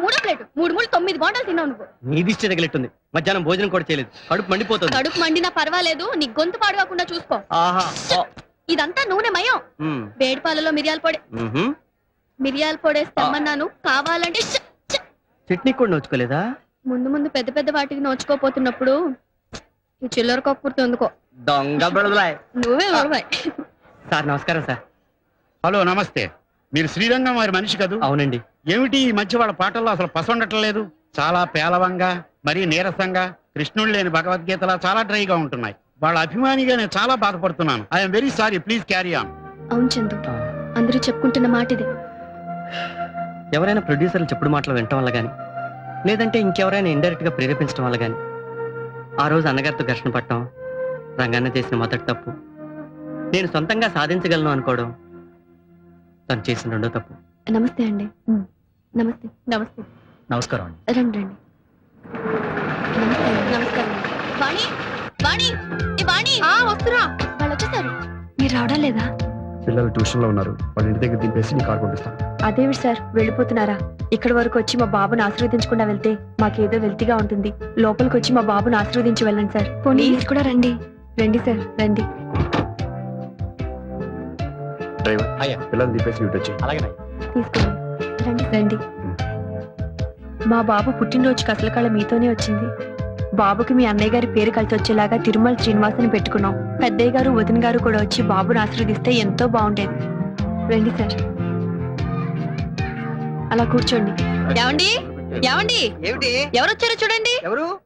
మూడో ప్లేట్. మూడు మూడు తొమ్మిది బాండలు తిన్నావు నువ్వు. నీ దిష్టి తగిలిట్టుంది. మధ్యాహ్నం భోజనం కూడా చేయలేదు. కడుపు మండిపోతుంది. కడుపు మండినా పర్వాలేదు నీ గొంతు పాడుకోకుండా చూసుకో. ఆహా. ఓ. ఇదంతా నూనె మయం. ఉమ్. వేడి పాలలో మిరియాల పొడి. మ్హూ. మిరియాల పొడేసి తెమ్మన్నాను కావాలంటే చ్చ, చ్చ. చట్నీ కూడా నోచుకోలేదా? ముందు ముందు పెద్ద పెద్ద వాటికి నోచుకోపోతున్నప్పుడు ఈ చిల్లర కక్కుర్తి ఎందుకో? దొంగ బెడదలాయ్ నువ్వే సార్ నమస్కారం సార్. హలో నమస్తే. మీరు శ్రీరంగం వారి మనిషి కదూ? అవునండి. ఏమిటి ఈ మధ్య వాళ్ళ పాటల్లో అసలు పసండటం లేదు చాలా పేలవంగా మరీ నీరసంగా కృష్ణుడు లేని భగవద్గీతలా చాలా డ్రైగా ఉంటున్నాయి. వాళ్ళ అభిమానిగా నేను చాలా బాధపడుతున్నాను. I'm very sorry please carry on అవును చందు. అందరూ చెప్పుకుంటున్న మాట ఇది ఎవరైనా ప్రొడ్యూసర్లు చెప్పుడు మాటలు వినటం వల్ల గాని లేదంటే ఇంకెవరైనా ఇండైరెక్ట్గా ప్రేరేపించడం వల్ల గాని ఆ రోజు అన్నగారితో ఘర్షణ పట్టడం రంగన్న చేసిన మొదటి తప్పు నేను సొంతంగా సాధించగలను అనుకోవడం తను చేసిన రెండో తప్పు. నమస్తే అండి. నమస్తే. నమస్తే. నమస్కారం అండి. రండి రండి. నమస్కారం వాణి వాణి ఏ వాణి. ఆ వస్తున్నా. వాళ్ళు వచ్చేసారు మీరు రావడం లేదా? పిల్లలు ట్యూషన్లో ఉన్నారు. వాళ్ళ ఇంటి దగ్గర దింపేసి నీ కార్ పంపిస్తాను అదేవి సార్ వెళ్ళిపోతున్నారా? ఇక్కడి వరకు వచ్చి మా బాబుని ఆశీర్వదించకుండా వెళ్తే మాకేదో వెల్తిగా ఉంటుంది. లోపలికి వచ్చి మా బాబుని ఆశీర్వదించి వెళ్ళండి సార్. పోనీ. మీరు కూడా రండి. రండి సార్ రండి. డ్రైవర్ అయ్యా. పిల్లలు దింపేసి ఇటు వచ్చి అలాగే తీసుకోండి. రండి. రండి. మా బాబు పుట్టినరోజుకి అసలు కళ మీతోనే వచ్చింది. బాబుకి మీ అన్నయ్య గారి పేరు కలిసి వచ్చేలాగా తిరుమల శ్రీనివాసని పెట్టుకున్నాం. పెద్దయ్య గారు వదిన గారు కూడా వచ్చి బాబుని ఆశీర్వదిస్తే ఎంతో బాగుండేది. రండి సార్. అలా కూర్చోండి. ఏమండి? ఏమండి? ఏమిటి? ఎవరు వచ్చారో చూడండి. ఎవరు?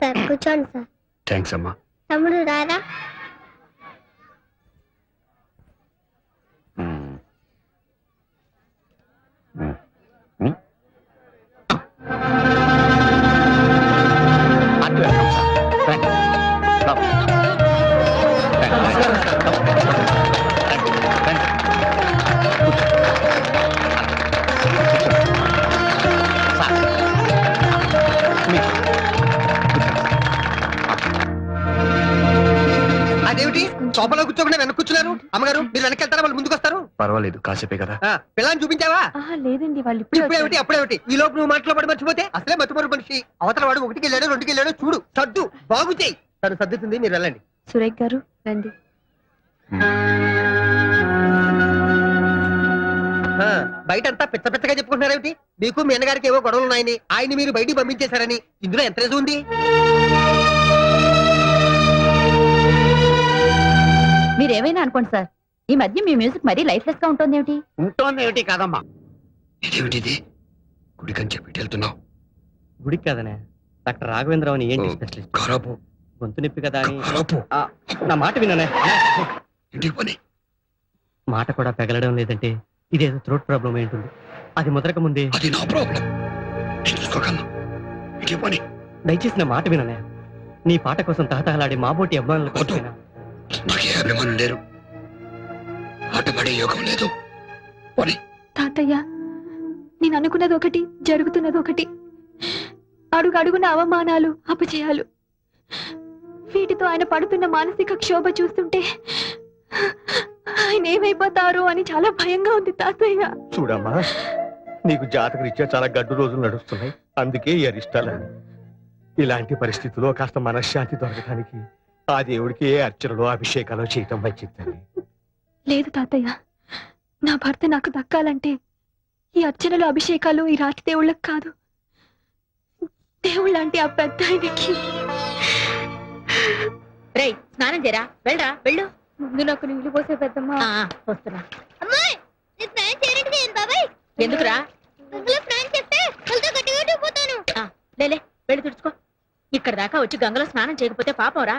సార్ కూర్చోండి సార్. థ్యాంక్స్ అమ్మా. తమ్ముడు రారా? సోఫాలో కూర్చోకుండా వెనక్కి కూర్చున్నారు? అమ్మగారు మీరు వెనక్కి వెళ్తారా? వాళ్ళు ముందుకు వస్తారు? పర్వాలేదు కాసేపే కదా. ఆ, పిల్లని చూపించావా? ఆహా లేదండి వాళ్ళు ఇప్పుడే ఇప్పుడేమిటి వచ్చారు. అప్పుడేమిటి? ఈ లోపు నువ్వు మాటలో పడి మర్చిపోతే అసలే మర్చిపోరు మనిషి. అవతల వాడు ఒకటికి వెళ్ళాడు రెండుకి వెళ్ళాడు చూడు. సర్దు బాగు చేయి. తను సర్దుతుంది మీరు వెళ్ళండి. సురేఖ్ గారు రండి. ఆ, బయట అంతా పిచ్చ పిచ్చగా చెప్పుకుంటున్నారేమిటి? మీకు మీ అన్నగారికి ఏవో గొడవలు ఉన్నాయని ఆయన్ని మీరు బయటికి పంపించేశారని. ఇందులో ఎంత రేజు ఉంది? మీరేమైనా అనుకోండి సార్ ఈ మధ్య మీ మ్యూజిక్ మరీ లైఫ్లెస్గా ఉంటుంది ఏమిటి ఉంటోంది ఏమిటి కాదమ్మా. ఇదేమిటిది? గుడికని చెప్పి వెళ్తున్నావు. గుడికి కదనే డాక్టర్ రాఘవేంద్రరావు అని ఏంటి. స్పెషలిస్ట్ గొంతు నొప్పి కదా అని నా మాట విననే. ఇంటికి పని. మాట కూడా పెగలడం లేదంటే ఇదేదో థ్రోట్ ప్రాబ్లం అయి ఉంటుంది. అది ముదరక ముందే అది నా ప్రాబ్లం నేను చూసుకోగలను ఇంటికి పని. దయచేసి నా మాట విననే. నీ పాట కోసం తహతహలాడే మాబోటి అభిమానుల. కోసమైనా నాకు ఏ అభిమానులు లేరు. ఆటపడే యోగం లేదు. పని. తాతయ్య నేను అనుకున్నది ఒకటి జరుగుతున్నది ఒకటి. అడుగు అడుగున అవమానాలు అపజయాలు. వీటితో ఆయన పడుతున్న మానసిక క్షోభ చూస్తుంటే ఆయన ఏమైపోతారో అని చాలా భయంగా ఉంది తాతయ్య. చూడమ్మా నీకు జాతక రీత్యా చాలా గడ్డు రోజులు నడుస్తున్నాయి. అందుకే ఈ అరిష్టాలని ఇలాంటి పరిస్థితుల్లో కాస్త మనశ్శాంతి దొరకడానికి ఆ దేవుడికి ఏ అర్చనలో అభిషేకాలు చేయటం మంచిదని లేదు తాతయ్య. నా భర్త నాకు దక్కాలంటే ఈ అర్చనలు అభిషేకాలు ఈ రాతి దేవుళ్ళకి కాదు. దేవుళ్ళంటే ఆ పెద్ద ఆయనకి. రేయ్ స్నానం చేయరా? వెళ్ళరా? వెళ్ళు. ముందు నాకు నీళ్ళు పోసే పెద్దమ్మ. ఆ, వస్తున్నా. అమ్మాయి నీ స్నానం చేయడానికి నేను బాబాయ్. ఎందుకురా? గంగలో స్నానం చేస్తే వాళ్ళతో గట్టిగా పోతాను. లేలే వెళ్ళి తుడుచుకో. ఇక్కడ దాకా వచ్చి గంగలో స్నానం చేయకపోతే పాపం రా.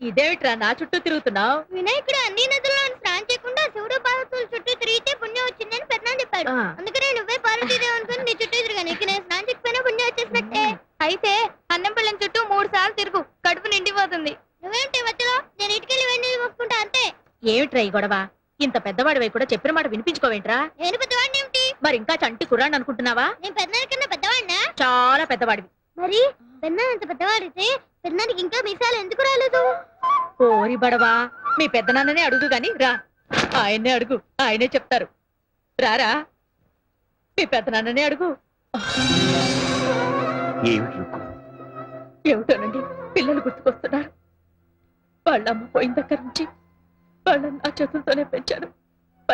ఇదేమిట్రా నా చుట్టూ తిరుగుతున్నావు? వినాయకుడు అన్ని నదుల్లో స్నానం చేయకుండా శివుడు పార్వతుల చుట్టూ తిరిగితే పుణ్యం వచ్చిందని పెద్దనాన్న చెప్పాడు అందుకనే నువ్వే పార్వతీదేవి అనుకుని నీ చుట్టూ తిరగాను ఇక నేను స్నానం చేయకపోయినా పుణ్యం వచ్చేసినట్టే. అయితే అన్నం పిల్లని చుట్టూ మూడు సార్లు తిరుగు. కడుపు నిండిపోతుంది. నువ్వేంటి మధ్యలో నేను ఇటుకెళ్ళి వెండి మొక్కుంటా అంతే. ఏమిట్రా ఈ గొడవ? ఇంత పెద్దవాడివై కూడా చెప్పిన మాట వినిపించుకోవేంట్రా? నేను పెద్దవాడిని ఏమిటి? మరి ఇంకా చంటి కుర్రాన్ని అనుకుంటున్నావా? నేను పెద్దనాన్న కన్నా పెద్దవాడినా చాలా పెద్దవాడివి. మరి? పెద్దనాన్న అంత పెద్దవాడితే పెద్దనానికి ఇంకా మీసాలు ఎందుకు రాలేదు? ఓరి బడవా మీ పెద్దనాన్ననే అడుగు గాని రా. ఆయన్నే అడుగు ఆయనే చెప్తారు. రారా మీ పెద్దనాన్నని అడుగు? ఏమిటోనండి పిల్లలు గుర్తుకొస్తున్నారు. వాళ్ళ అమ్మ పోయిన దగ్గర నుంచి వాళ్ళని నా చేతులతోనే పెంచాను.